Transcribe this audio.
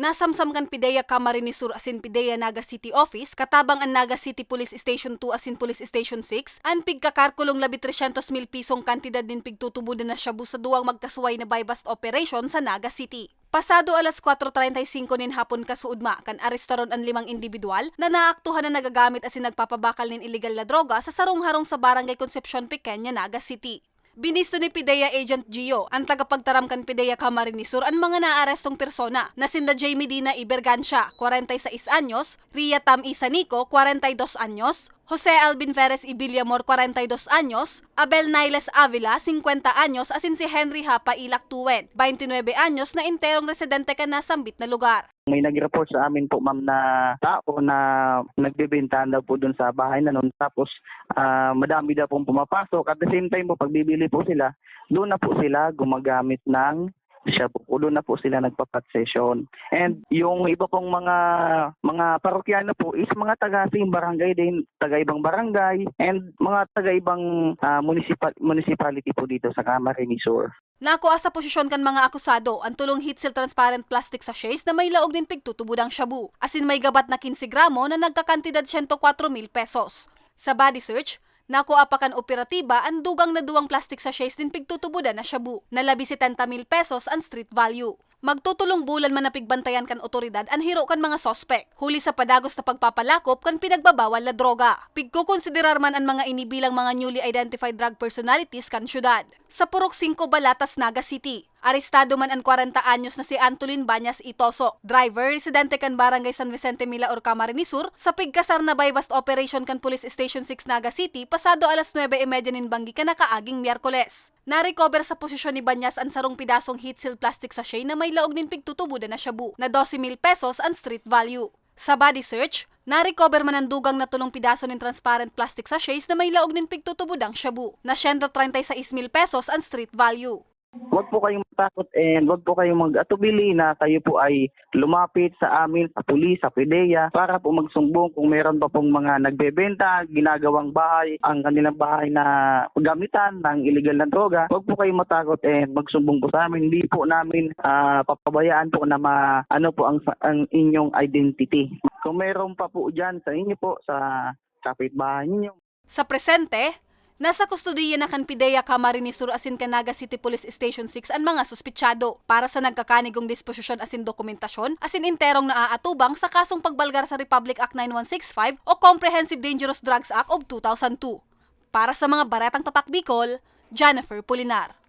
Nasamsam kan Pideya Camarines Sur asin Pideya Naga City Office, katabang ang Naga City Police Station 2 asin Police Station 6, an pigkakarkulong labi 300 mil pisong kantidad din pigtutubudan na shabu sa duwang magkasuway na buy-bust operation sa Naga City. Pasado alas 4.35 nin hapon kasuudma kan arestaron ang limang individual na naaktuhan na nagagamit asin nagpapabakal nin illegal na droga sa sarong-harong sa Barangay Concepcion Pequeña, Naga City. Binisto ni Pideya Agent Gio ang tagapagtaram kan Pideya Camarines Sur ang mga naarestong persona na sinda J. Medina Ibergancia, 46 anyos, Ria Tam Isanico, 42 anyos, Jose Alvin Perez Ibillamor, 42 anyos, Abel Niles Avila, 50 anyos, asin si Henry Hapa Ilak Tuen, 29 anyos na interong residente ka na sambit na lugar. May nag-report sa amin po ma'am na tao na nagbebenta daw po doon sa bahay na noon. Tapos ah, madami daw pong pumapasok. At the same time po pag bibili po sila, doon na po sila gumagamit ng siya po, doon na po sila nagpapat session. And yung iba pong mga mga parokyano po is mga taga sing barangay din, taga ibang barangay and mga taga ibang ah, municipal municipality po dito sa Camarines Sur. Nako sa posisyon kan mga akusado ang tulong heat seal transparent plastic sachets na may laog din pigtutubudang shabu. Asin may gabat na 15 gramo na nagkakantidad 104 mil pesos. Sa body search, Nako apakan operatiba ang dugang na duwang plastic sachets din pigtutubudan na shabu. Nalabi si 70 mil pesos ang street value. Magtutulong bulan man na pigbantayan kan otoridad ang hiro kan mga sospek. Huli sa padagos na pagpapalakop kan pinagbabawal na droga. Pigkukonsiderar man ang mga inibilang mga newly identified drug personalities kan syudad. Sa Purok 5 Balatas, Naga City. Arestado man ang 40 anyos na si Antolin Banyas Itoso, driver, residente kan Barangay San Vicente Mila or Camarines Sur, sa pigkasar na buy-bust operation kan Police Station 6 Naga City pasado alas 9.30 nin banggi ka nakaaging Miyerkules. Na-recover sa posisyon ni Banyas ang sarong pidasong heat seal plastic sachet na may laog nin pigtutubudan na shabu, na 12 mil pesos ang street value. Sa body search, na-recover man ang dugang na tulong pidaso ng transparent plastic sachets na may laog nin pigtutubudang shabu, na 136 mil pesos ang street value. Huwag po kayong matakot and huwag po kayong mag-atubili na kayo po ay lumapit sa amin, sa pulis, sa PIDEA para po magsumbong kung meron pa pong mga nagbebenta, ginagawang bahay, ang kanilang bahay na gamitan ng illegal na droga. Huwag po kayong matakot and magsumbong po sa amin. Hindi po namin ah, papabayaan po na ma, ano po ang, ang inyong identity. Kung meron pa po dyan sa inyo po, sa kapitbahay ninyo, Sa presente, nasa kustodiya na kan Pideya Camarines Sur asin Canaga City Police Station 6 ang mga suspitsado para sa nagkakanigong disposisyon asin dokumentasyon asin interong naaatubang sa kasong pagbalgar sa Republic Act 9165 o Comprehensive Dangerous Drugs Act of 2002. Para sa mga baratang tatak Bicol, Jennifer Pulinar.